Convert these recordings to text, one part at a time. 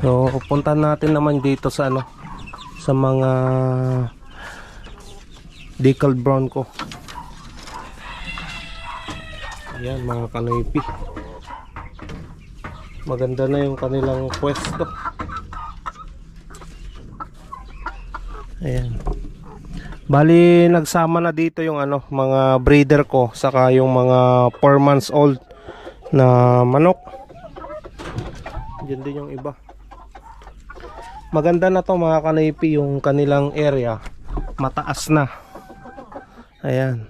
So, punta natin naman dito sa ano sa mga decal brown ko. Ayan, mga kanoypi. Maganda na yung kanilang pwesto. Ayan. Bali, nagsama na dito yung ano, mga breeder ko saka yung mga 4 months old na manok. Diyan din yung iba. Maganda na to mga kanaypi yung kanilang area. Mataas na. Ayan.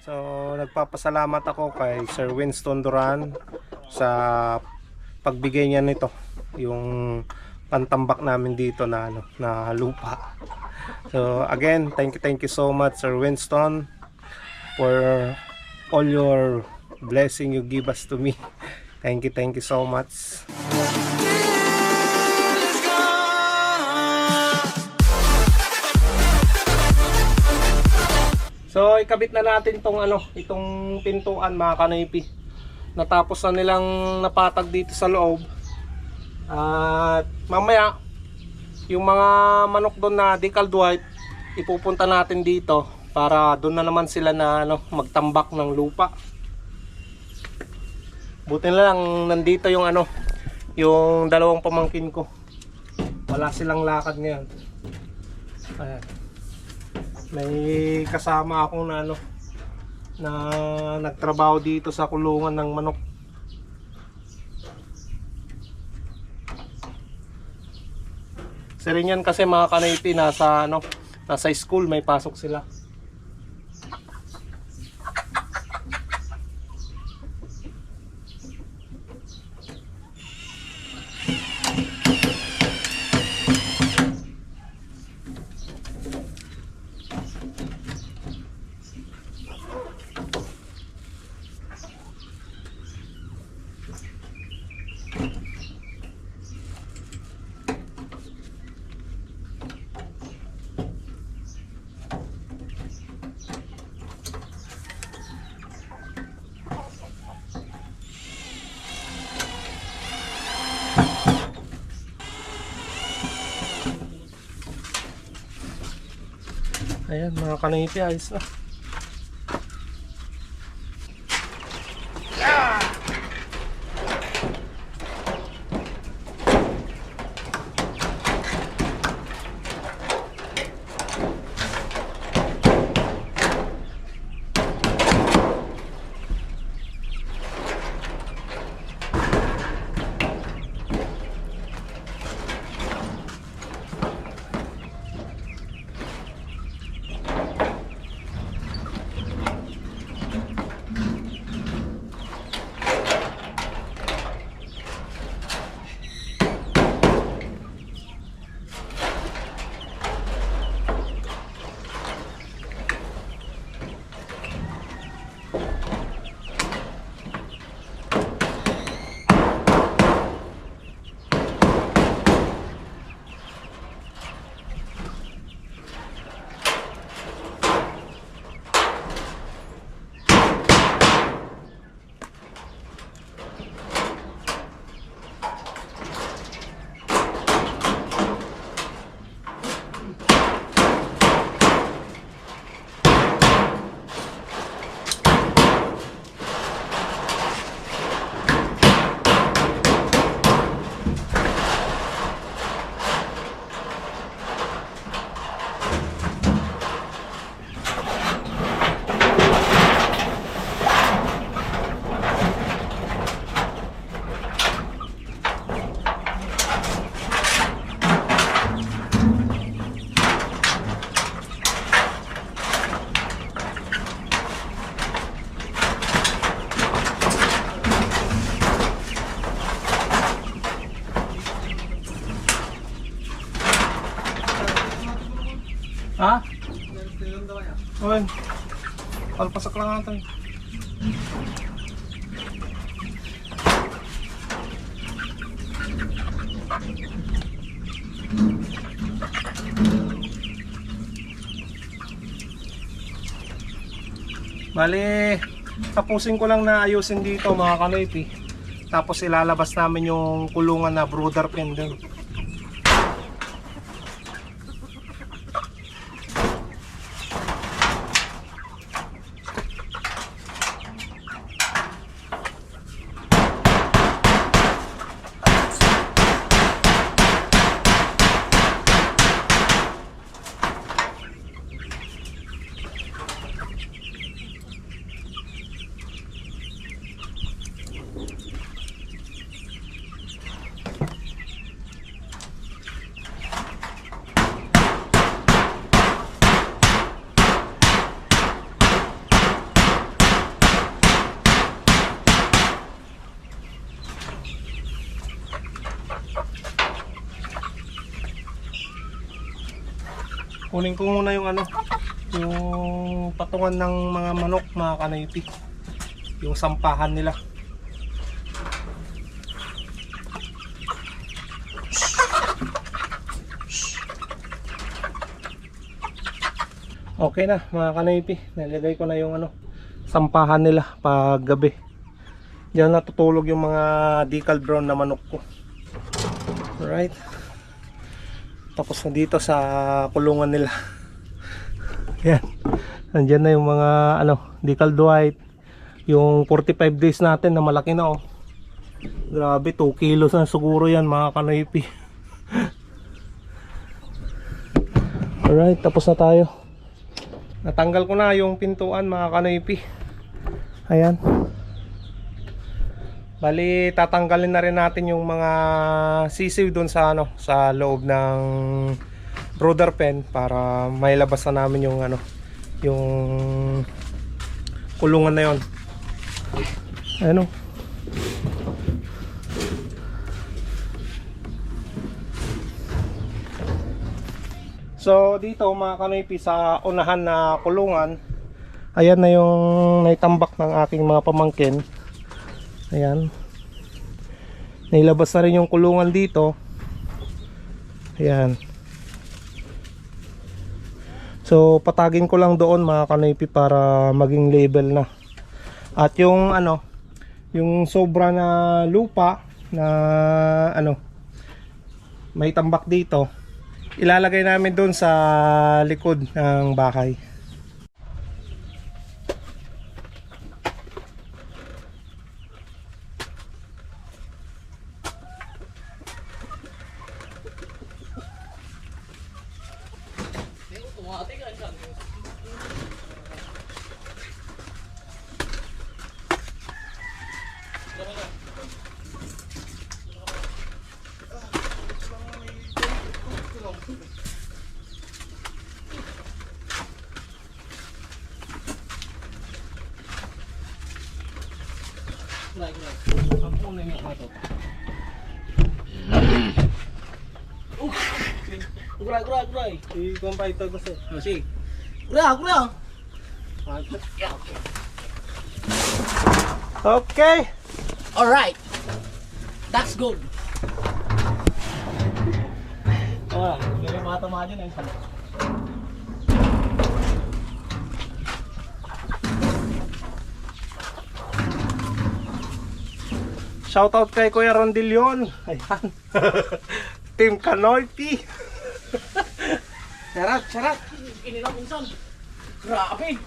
So, nagpapasalamat ako kay Sir Winston Duran sa pagbigay niya nito. Yung pantambak namin dito na ano, na lupa. So, again, thank you thank you so much Sir Winston for all your blessing you give us to me. Thank you, thank you so much. So, ikabit na natin tong ano, itong pintuan mga kanipi. Natapos na nilang napatag dito sa loob. At mamaya, yung mga manok doon na decaled white, ipupunta natin dito para doon na naman sila na ano, magtambak ng lupa. Buti na lang nandito yung ano, yung dalawang pamangkin ko. Wala silang lakad ngayon. Ayan. May kasama akong na ano, na nagtrabaho dito sa kulungan ng manok. Rin yan kasi mga kanaypi nasa ano, nasa school may pasok sila. Ayan mga kanaypi Ha? Oy. Palpasak lang eh. Bali, tapusin ko lang na ayusin dito mga kanoypi. Tapos ilalabas namin yung kulungan na brooder pen dun. Kunin ko muna yung ano, yung patungan ng mga manok, mga kanaypi. Yung sampahan nila. Okay na mga kanaypi. Nalagay ko na yung ano, sampahan nila pag gabi. Diyan natutulog yung mga decal brown na manok ko. Alright. Tapos na dito sa kulungan nila. Yan. Nandiyan na yung mga ano, decal white. Yung 45 days natin na malaki na oh. Grabe, 2 kilos na siguro yan mga kanoypi. Alright, tapos na tayo. Natanggal ko na yung pintuan mga kanoypi. Ayan. Bali, tatanggalin na rin natin yung mga sisiw doon sa ano, sa loob ng brooder pen para mailabas na namin yung ano, yung kulungan na yon. Ano? So dito mga kanoypi sa unahan na kulungan Ayan na yung naitambak ng aking mga pamangkin Ayan. Nailabas na rin yung kulungan dito. Ayan. So patagin ko lang doon mga kanoypi para maging label na. At yung ano, yung sobra na lupa na ano may tambak dito, ilalagay namin doon sa likod ng bahay. Kurai, kurai, kurai. Di kumpai itu bos. Masih. Kurai, kurai. Okay. All right. That's good. Ah, kaya mata-mata na eh. yung Shoutout kay Kuya Rondillion. Ayan. Team Kanoypi. sarap, sarap. Ininom minsan. Grabe.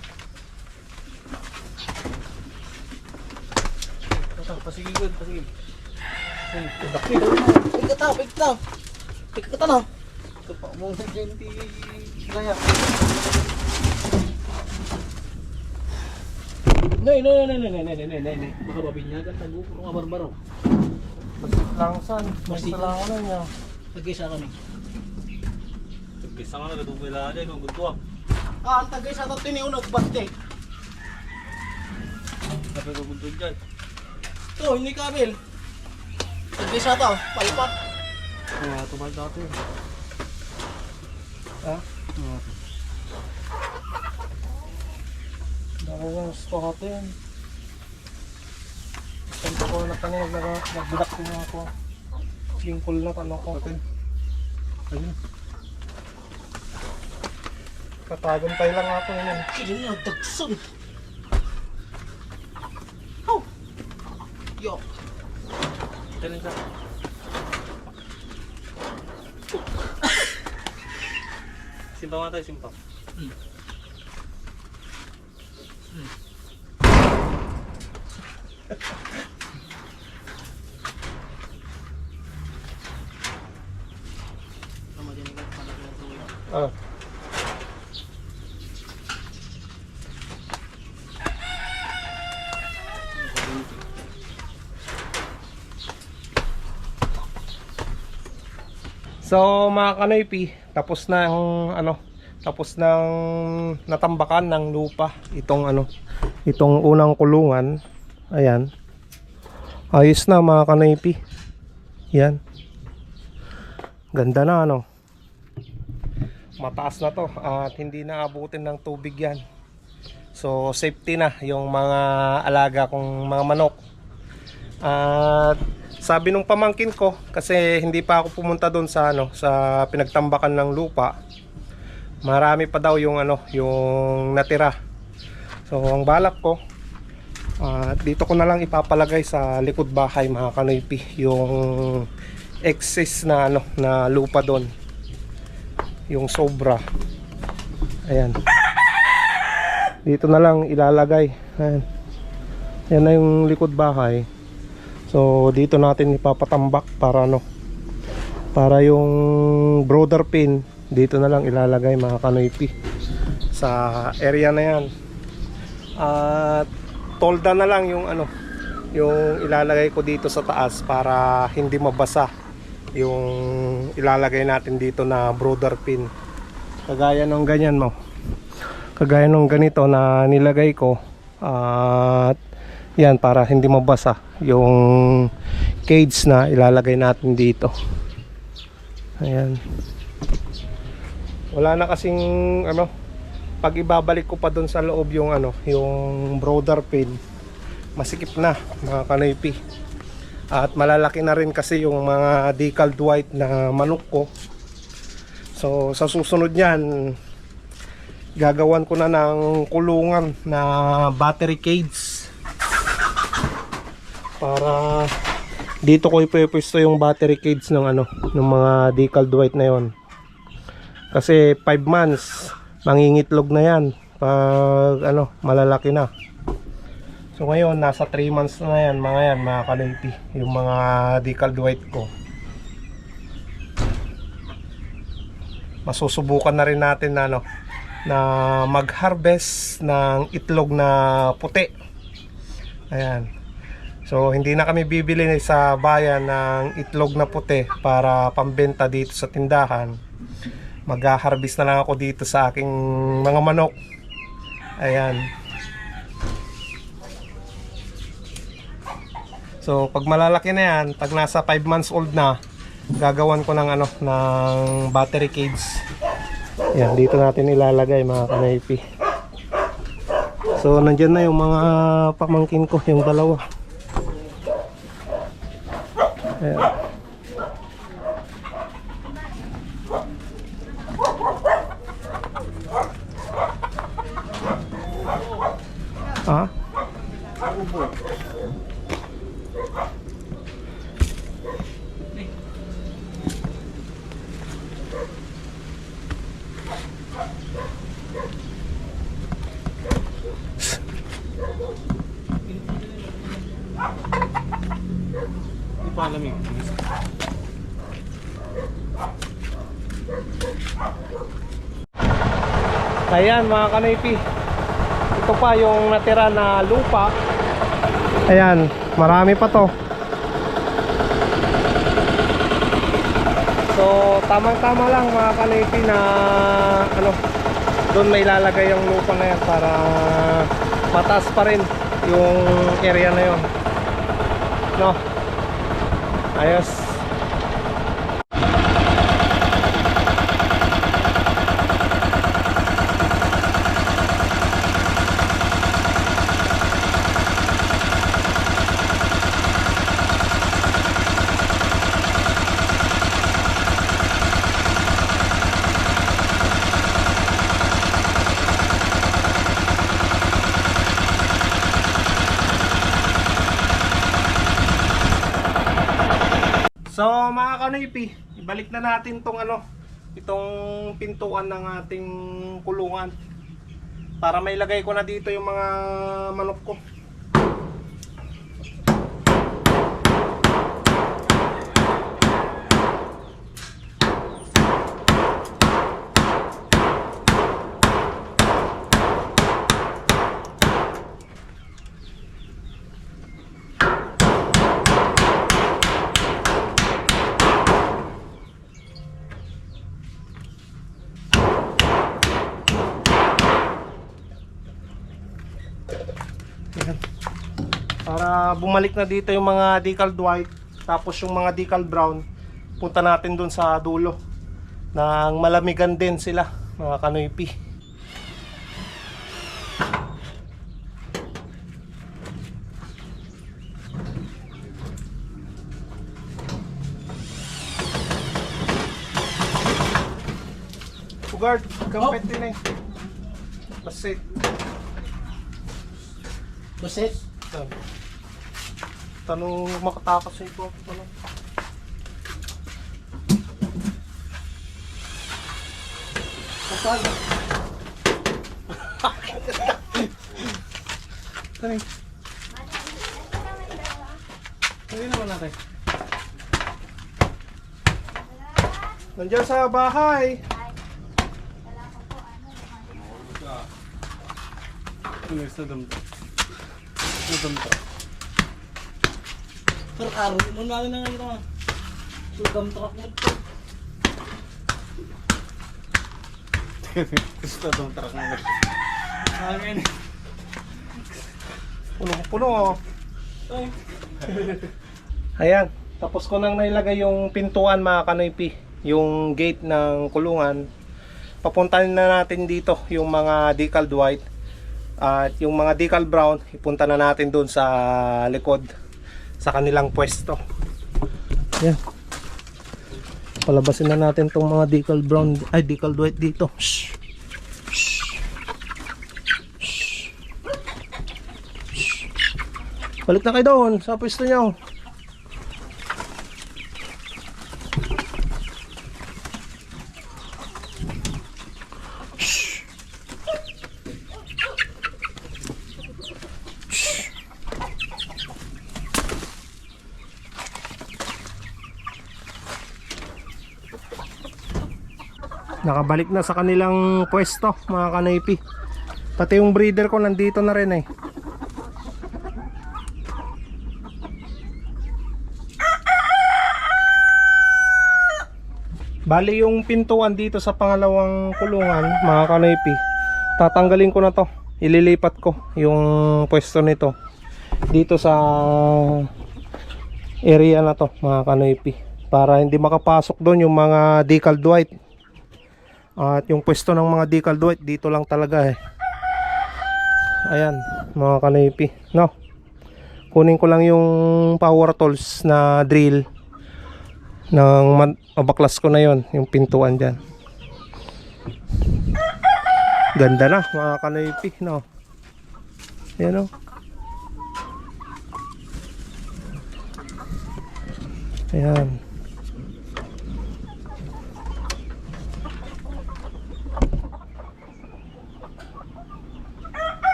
Pasigil ko, pasigil. Pagkataw, pagkataw. Pagkataw na. Kapag mo, hindi kaya. Nay, nay, nay, nay, nay, nay, nay, nay, nay. Baka babinyagan, tago, puro nga barbaro. Langsan. Mas Mas talangan niya. Tagay sa kami. Kisa nga nagdugmila dyan, kung gusto Ah, ang tagay sa ito tiniunog, bante. Sabi ko gusto dyan. Ito, hindi kabil. Tagay sa ito, palipat. Kaya tumal dati. Ha? Dako nga Nakagas pa ka yun. Isang ko na kanina nagbilak ko na ako. Yung kulnat ano ko. Ayun. Katagumpay lang ako yun. Eh. Kiling na dagsun. Oh! Yo! Ganun ka. Simpang nga tayo, simpang. Hmm. Ah. So mga kanoypi, tapos na ang ano, tapos ng natambakan ng lupa itong ano, itong unang kulungan. Ayan. Ayos na mga kanoypi. Yan. Ganda na ano. Mataas na to at hindi na abutin ng tubig yan. So safety na yung mga alaga kong mga manok. At sabi nung pamangkin ko kasi hindi pa ako pumunta doon sa ano sa pinagtambakan ng lupa. Marami pa daw yung ano yung natira. So ang balak ko at dito ko na lang ipapalagay sa likod bahay mga kanoypi yung excess na ano na lupa doon. Yung sobra. Ayan. Dito na lang ilalagay. Ayan. Yan na yung likod bahay. So dito natin ipapatambak para ano para yung brother pin dito na lang ilalagay mga kanoypi sa area na yan. At tolda na lang yung ano yung ilalagay ko dito sa taas para hindi mabasa yung ilalagay natin dito na brother pin. Kagaya ng ganyan mo. Kagaya ng ganito na nilagay ko at yan para hindi mabasa yung cage na ilalagay natin dito. Ayan. Wala na kasing ano pag ibabalik ko pa doon sa loob yung ano, yung brother pin. Masikip na mga kanaypi. At malalaki na rin kasi yung mga decaled white na manok ko. So sa susunod niyan gagawan ko na ng kulungan na battery cage para dito ko ipepwesto yung battery cage ng ano ng mga decaled white na yon kasi 5 months mangingitlog na yan. Pag ano malalaki na. So ngayon nasa 3 months na yan mga yan mga kanoypi yung mga decaled white ko. Masusubukan na rin natin na ano na mag-harvest ng itlog na puti. Ayan. So hindi na kami bibili sa bayan ng itlog na puti para pambenta dito sa tindahan. Mag-harvest na lang ako dito sa aking mga manok. Ayan. So pag malalaki na yan, pag nasa 5 months old na, gagawan ko ng ano ng battery cage. Yan, dito natin ilalagay mga kanaypi. So nandiyan na yung mga pamangkin ko, yung dalawa. Ayan. Ayan mga kanaypi. Ito pa yung natira na lupa. Ayan, marami pa to. So, tamang-tama lang mga kanaypi na ano, doon may lalagay yung lupa na yan para mataas pa rin yung area na yon. No. Ayos. Kanipi, ibalik na natin tong ano, itong pintuan ng ating kulungan. Para may lagay ko na dito yung mga manok ko. Para bumalik na dito yung mga decal white tapos yung mga decal brown punta natin dun sa dulo nang malamigan din sila mga kanoypi Ugard, kampet din eh. Basit. Basit. Yan. Tanong makatakas sa ito. Ano? Kasal. Tani. Tani naman natin. Nandiyan sa bahay. Ano sa damdam? Sa damdam. Pero karo, mo na lang nga ito. Sugam truck mo ito. Gusto itong truck na. Amin. Punong-puno oh. Ayan, tapos ko nang nailagay yung pintuan mga kanoypi, yung gate ng kulungan. Papuntahin na natin dito yung mga decal white at yung mga decal brown, ipunta na natin doon sa likod sa kanilang pwesto. Ayan. Palabasin na natin tong mga decal brown, ay decal white dito. Shh. Shh. Shh. Balik na kayo doon sa pwesto nyo. Nakabalik na sa kanilang pwesto mga kanaypi. Pati yung breeder ko nandito na rin eh. Bali yung pintuan dito sa pangalawang kulungan, mga kanoypi. Tatanggalin ko na to. Ililipat ko yung pwesto nito dito sa area na to, mga kanoypi. Para hindi makapasok doon yung mga decal white. At yung pwesto ng mga decal white dito lang talaga eh. Ayan, mga kanoypi. No. Kunin ko lang yung power tools na drill ng mabaklas ko na yon yung pintuan dyan ganda na mga kanoypi no yan o ayan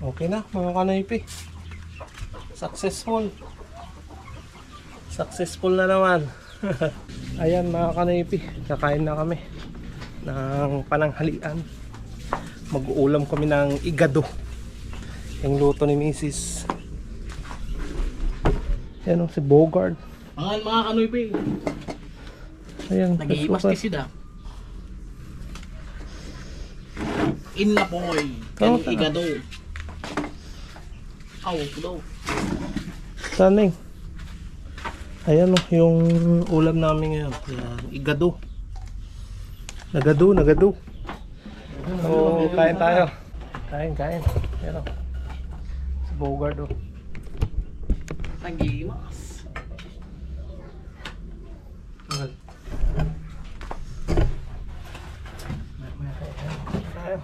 okay na mga kanoypi successful Successful na naman. Ayan mga kanaypi, kakain na kami ng pananghalian. Mag-uulam kami ng igado. Yung luto ni Mrs. Yan o, si Bogard. Mga mga eh. Ayan, Nag-iimas kasi da. In na boy. Kan tama. igado. Saan eh? Ayan o, yung ulam namin ngayon. Yan, igado. Nagado, nagado. So, kain tayo. Kain, kain. Yan o. Si Bogard o. Nag-iimas. Mahal. Tayo.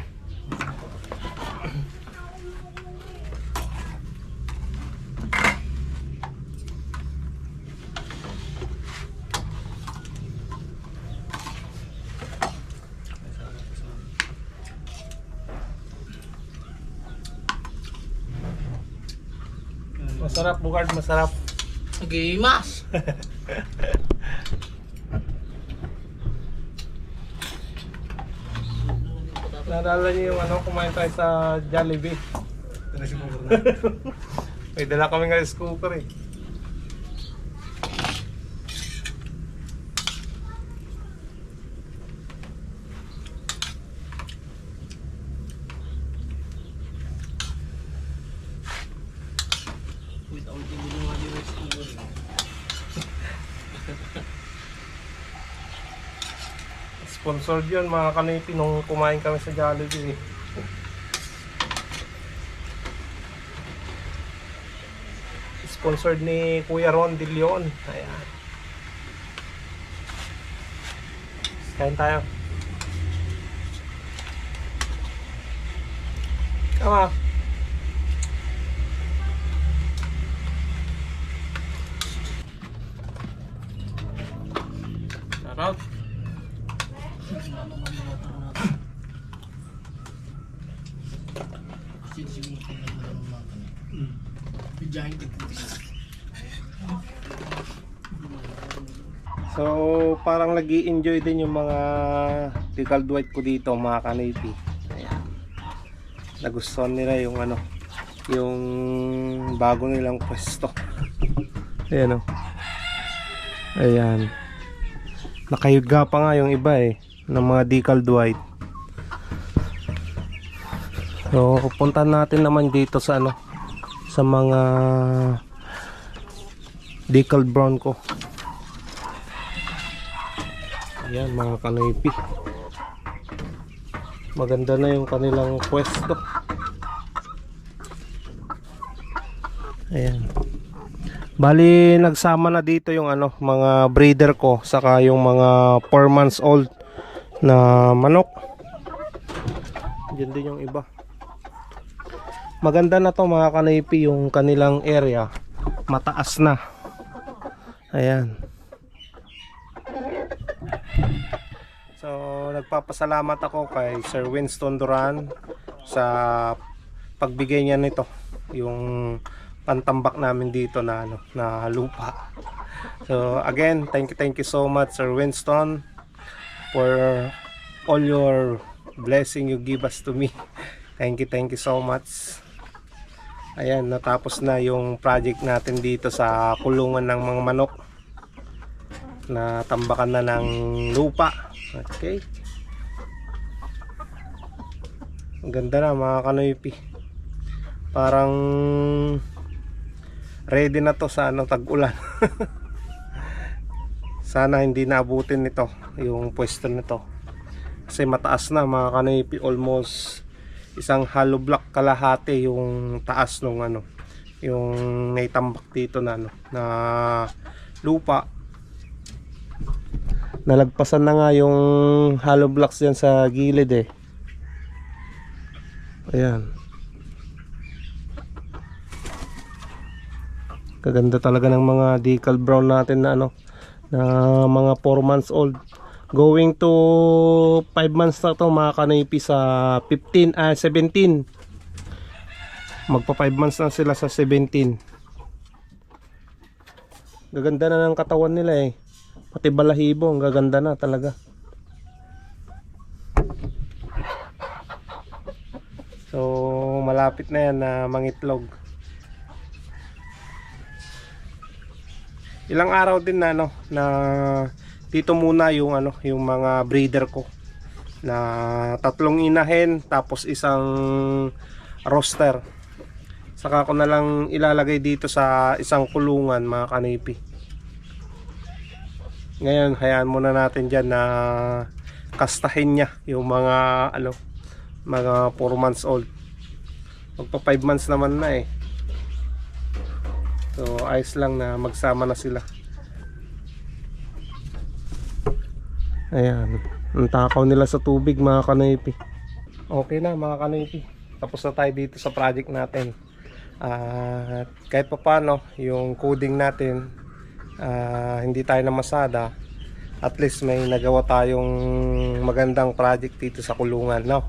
Masarap, Bugard, masarap. Gimas! Naalala niyo yung ano, kumain tayo sa Jollibee. May dala kami ng rice cooker eh. Wait, ang tibo ng mga US cooler. Sponsored yun mga kanipi nung kumain kami sa Jollibee. eh. Sponsored ni Kuya Ron De Leon. Ayan. Kain tayo. Tama. Sarap. Kasi siguro kung nagkaroon ng mga kanil. Bijahin ka po. So, parang nag enjoy din yung mga pickled white ko dito, mga kanipi. Ayan. Nagustuhan nila yung ano, yung bago nilang pwesto. Ayan o. Ayan. Nakayuga pa nga yung iba eh, ng mga decaled white. So, pupuntahan natin naman dito sa ano, sa mga decaled brown ko. Ayan mga kanoypi. Maganda na yung kanilang pwesto. Ayan. Bali nagsama na dito yung ano, mga breeder ko saka yung mga 4 months old na manok. Diyan din yung iba. Maganda na to mga kanoypi yung kanilang area. Mataas na. Ayan. So, nagpapasalamat ako kay Sir Winston Duran sa pagbigay niya nito, yung pantambak namin dito na ano, na lupa. So, again, thank you, thank you so much Sir Winston for all your blessing you give us to me. Thank you, thank you so much. Ayan, natapos na yung project natin dito sa kulungan ng mga manok na tambakan na ng lupa. Okay. Ang ganda na mga kanoypi. Parang ready na to sa ano tag-ulan. Sana hindi naabutin nito yung pwesto nito. Kasi mataas na mga kanoypi almost isang hollow block kalahati yung taas nung ano yung naitambak dito na ano na lupa nalagpasan na nga yung hollow blocks dyan sa gilid eh ayan. Kaganda talaga ng mga decal brown natin na ano na mga 4 months old. Going to 5 months na to mga kanipi sa 15 ah 17 magpa 5 months na sila sa 17 gaganda na ng katawan nila eh. Pati balahibo, ang gaganda na talaga. So, malapit na yan na mangitlog. Ilang araw din na ano na dito muna yung ano yung mga breeder ko na tatlong inahin tapos isang roster. Saka ko na lang ilalagay dito sa isang kulungan mga kanipi ngayon hayaan muna natin dyan na kastahin niya yung mga ano mga 4 months old magpa 5 months naman na eh. So ayos lang na magsama na sila. Ayan. Ang takaw nila sa tubig mga kanoypi okay na mga kanoypi tapos na tayo dito sa project natin. At kahit pa paano yung coding natin ah, hindi tayo namasada at least may nagawa tayong magandang project dito sa kulungan no?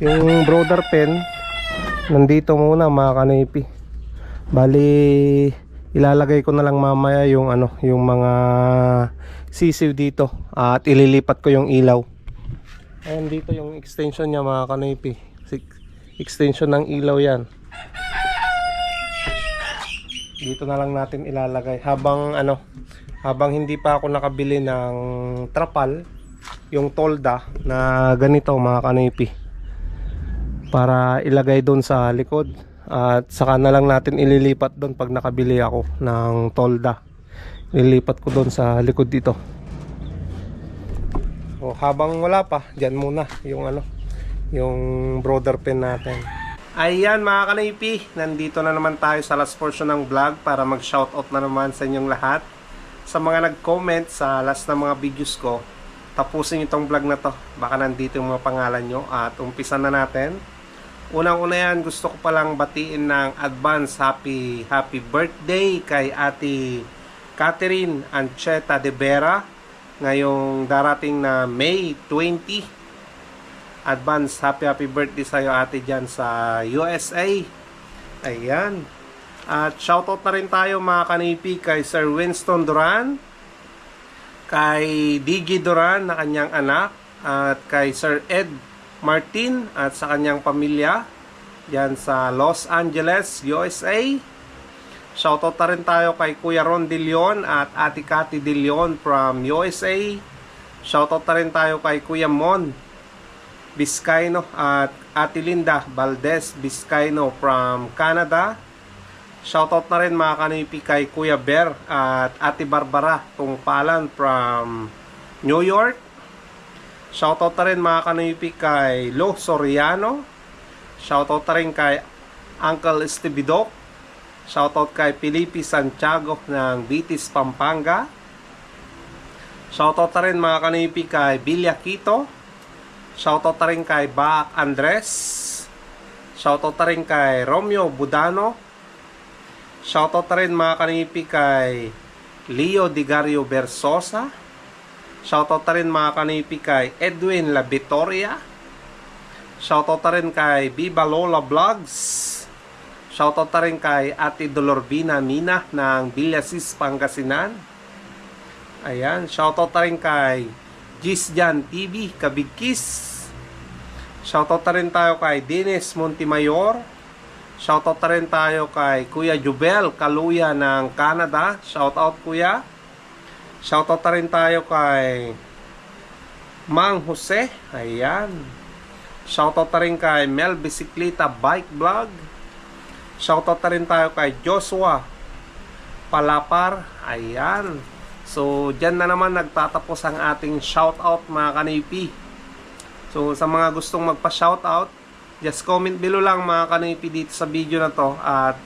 Yung brother pen nandito muna mga kanipi Bali ilalagay ko na lang mamaya yung ano, yung mga sisiw dito at ililipat ko yung ilaw. Ayan dito yung extension niya mga kanipi. Extension ng ilaw yan. Dito na lang natin ilalagay habang ano, habang hindi pa ako nakabili ng trapal, yung tolda na ganito mga kanipi. Para ilagay doon sa likod at saka na lang natin ililipat doon pag nakabili ako ng tolda. Ililipat ko doon sa likod dito. O habang wala pa, diyan muna yung ano, yung brother pen natin. Ayan mga kanaypi, nandito na naman tayo sa last portion ng vlog para mag-shoutout na naman sa inyong lahat. Sa mga nag-comment sa last na mga videos ko, tapusin itong vlog na to. Baka nandito yung mga pangalan nyo at umpisa na natin. Unang-una yan, gusto ko palang batiin ng advance happy happy birthday kay Ate Catherine Ancheta de Vera ngayong darating na May 20 advance happy happy birthday sa iyo ate dyan sa USA. Ayan. At shoutout na rin tayo mga kanipi kay Sir Winston Duran, kay Diggy Duran na kanyang anak, at kay Sir Ed Martin at sa kanyang pamilya dyan sa Los Angeles, USA. Shoutout na rin tayo kay Kuya Ron De Leon at Ate Cathy De Leon from USA. Shoutout na rin tayo kay Kuya Mon Biscayno at Ate Linda Valdez Biscayno from Canada. Shoutout na rin mga kanipi kay Kuya Bear at Ate Barbara Tungpalan from New York. Shoutout na rin mga kanipi kay Lo Soriano. Shoutout na rin kay Uncle Doc. Shoutout kay Felipe Santiago ng Bitis, Pampanga. Shoutout na rin mga kanipi kay Bilya Quito. Shoutout na rin kay Baak Andres. Shoutout na rin kay Romeo Budano. Shoutout na rin mga kanipi kay Leo Digario Versosa. Shoutout na rin mga kanipi kay Edwin La Vitoria. Shoutout na rin kay Viva Lola Vlogs. Shoutout na rin kay Ate Dolorbina Mina ng Villasis, Pangasinan. Ayan, shoutout na rin kay Gisjan TV, Kabigkis. Shoutout na rin tayo kay Dennis Montimayor. Shoutout na rin tayo kay Kuya Jubel Kaluya ng Canada. Shoutout Kuya. Shoutout na rin tayo kay Mang Jose. Ayan. Shoutout na rin kay Mel Bicicleta Bike Vlog. Shoutout na rin tayo kay Joshua Palapar. Ayan. So, dyan na naman nagtatapos ang ating shoutout mga kanipi. So, sa mga gustong magpa-shoutout, just comment below lang mga kanipi dito sa video na to at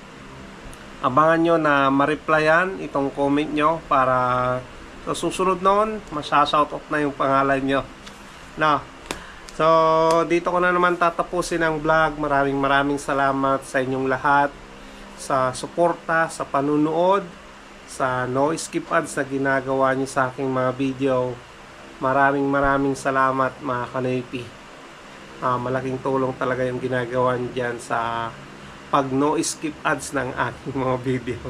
abangan nyo na ma-replyan itong comment nyo para sa susunod noon, masya-shoutout na yung pangalan nyo. Na, So, dito ko na naman tatapusin ang vlog. Maraming maraming salamat sa inyong lahat sa suporta, sa panunood, sa no skip ads na ginagawa niyo sa aking mga video. Maraming maraming salamat mga kanipi. Ah, malaking tulong talaga yung ginagawa niyo dyan sa pag no skip ads ng aking mga video.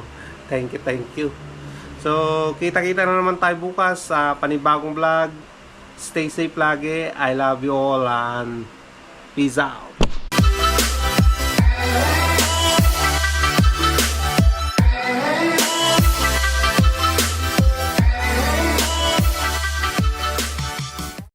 Thank you, thank you. So, kita-kita na naman tayo bukas sa panibagong vlog. Stay safe lagi. I love you all and peace out.